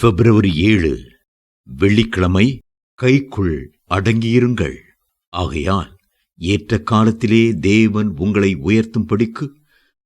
பிப்ரவரி ஏழு வெள்ளிக்கிழமை கைக்குள் அடங்கியிருங்கள். ஆகையால் ஏற்ற காலத்திலே தேவன் உங்களை உயர்த்தும்படிக்கு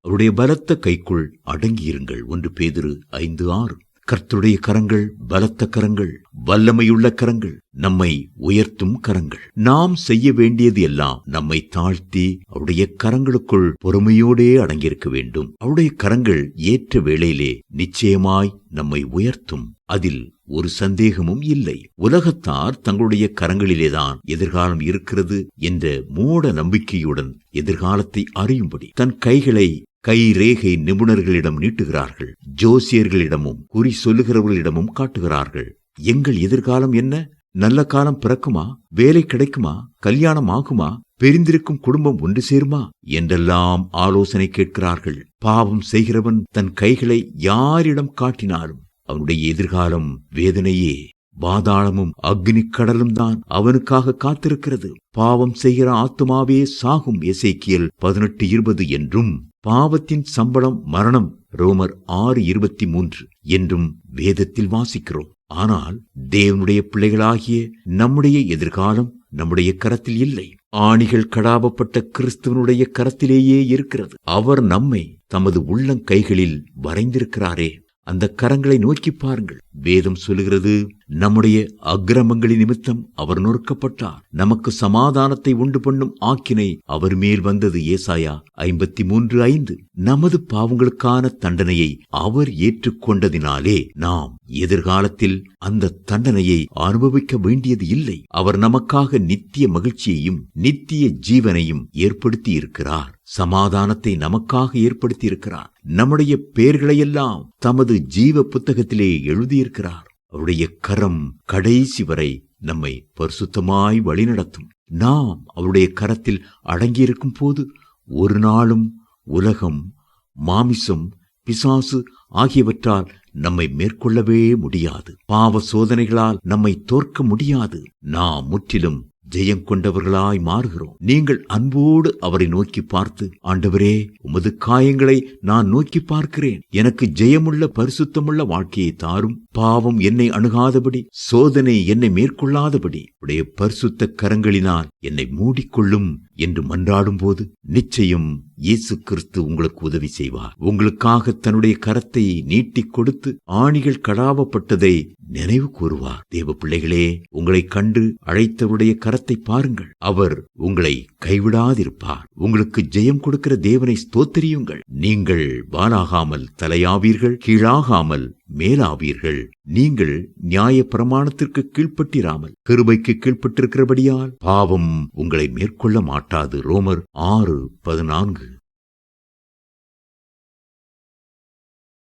அவருடைய பலத்த கைக்குள் அடங்கியிருங்கள். ஒன்று பேதிரு ஐந்து ஆறு. கர்த்தருடைய கரங்கள் பலத்த கரங்கள். வல்லமையுள்ள கரங்கள் நம்மை உயர்த்தும் கரங்கள். நாம் செய்ய வேண்டியது எல்லாம் நம்மை தாழ்த்தி அவருடைய கரங்களுக்குள் பொறுமையோடே அடங்கியிருக்க வேண்டும். அவருடைய கரங்கள் ஏற்ற வேளையிலே நிச்சயமாய் நம்மை உயர்த்தும். அதில் ஒரு சந்தேகமும் இல்லை. உலகத்தார் தங்களுடைய கரங்களிலேதான் எதிர்காலம் இருக்கிறது என்ற மூட நம்பிக்கையுடன் எதிர்காலத்தை அறியும்படி தன் கைகளை கை ரேகை நிபுணர்களிடம் நீட்டுகிறார்கள். ஜோசியர்களிடமும் குறி சொல்லுகிறவர்களிடமும் காட்டுகிறார்கள். எங்கள் எதிர்காலம் என்ன? நல்ல காலம் பிறக்குமா? வேலை கிடைக்குமா? கல்யாணம் ஆகுமா? பிரிந்திருக்கும் குடும்பம் ஒன்று சேருமா? என்றெல்லாம் ஆலோசனை கேட்கிறார்கள். பாவம் செய்கிறவன் தன் கைகளை யாரிடம் காட்டினாலும் அவனுடைய எதிர்காலம் வேதனையே. பாதாளமும் அக்னி கடலும் தான் அவனுக்காக காத்திருக்கிறது. பாவம் செய்கிற ஆத்துமாவே சாகும் எசைக்கியல் பதினெட்டு இருபது என்றும் பாவத்தின் சம்பளம் மரணம் ரோமர் ஆறு இருபத்தி மூன்று என்றும் வேதத்தில் வாசிக்கிறோம். ஆனால் தேவனுடைய பிள்ளைகளாகிய நம்முடைய எதிர்காலம் நம்முடைய கரத்தில் இல்லை. ஆணிகள் கடாபப்பட்ட கிறிஸ்துவனுடைய கரத்திலேயே இருக்கிறது. அவர் நம்மை தமது உள்ளங்கைகளில் வரைந்திருக்கிறாரே. அந்த கரங்களை நோக்கி பாருங்கள். வேதம் சொல்லுகிறது நம்முடைய அக்கிரமங்களின் நிமித்தம் அவர் நொறுக்கப்பட்டார். நமக்கு சமாதானத்தை உண்டு பண்ணும் ஆக்கினை அவர் மேல் வந்தது ஏசாயா ஐம்பத்தி மூன்று ஐந்து. நமது பாவங்களுக்கான தண்டனையை அவர் ஏற்றுக்கொண்டதினாலே நாம் எதிர்காலத்தில் அந்த தண்டனையை அனுபவிக்க வேண்டியது இல்லை. அவர் நமக்காக நித்திய மகிழ்ச்சியையும் நித்திய ஜீவனையும் ஏற்படுத்தி இருக்கிறார் சமாதானத்தை நமக்காக ஏற்படுத்தி இருக்கிறார் நம்முடைய பெயர்களையெல்லாம் தமது ஜீவ புத்தகத்திலே எழுதியிருக்கிறார். அவருடைய கரம் கடைசி வரை நம்மை பரிசுத்தமாய் வழிநடத்தும். நாம் அவருடைய கரத்தில் அடங்கியிருக்கும் போது ஒரு நாளும் உலகம் மாமிசம் பிசாசு ஆகியவற்றால் நம்மை மேற்கொள்ளவே முடியாது. பாவ சோதனைகளால் நம்மை தோற்க முடியாது. நாம் முற்றிலும் ஜெயம் கொண்டவர்களாய் மாறுகிறோம். நீங்கள் அன்போடு அவரை நோக்கி பார்த்து ஆண்டவரே உமது காயங்களை நான் நோக்கி பார்க்கிறேன். எனக்கு ஜெயமுள்ள பரிசுத்தமுள்ள வாழ்க்கையை தாரும். பாவம் என்னை அணுகாதபடி சோதனை என்னை மேற்கொள்ளாதபடி உடைய பரிசுத்த கரங்களினால் என்னை மூடிக்கொள்ளும். என்று மன்றாடும் போது நிச்சயம் இயேசு கிறிஸ்து உங்களுக்கு உதவி செய்வார். உங்களுக்காக தன்னுடைய கரத்தை நீட்டிக் கொடுத்து ஆணிகள் கடாவப்பட்டதை நினைவு கூறுவார். தேவ பிள்ளைகளே உங்களை கண்டு அழைத்தவருடைய கரத்தை பாருங்கள். அவர் உங்களை கைவிடாதிருப்பார். உங்களுக்கு ஜெயம் கொடுக்கிற தேவனை ஸ்தோத்தரியுங்கள். நீங்கள் வாலாகாமல் தலையாவீர்கள் கீழாகாமல் மேலாவீர்கள். நீங்கள் நியாய பிரமாணத்திற்கு கீழ்ப்பட்டிராமல் கிருபைக்கு கீழ்ப்பட்டிருக்கிறபடியால் பாவம் உங்களை மேற்கொள்ள மாட்டாது. ரோமர் ஆறு பதினான்கு.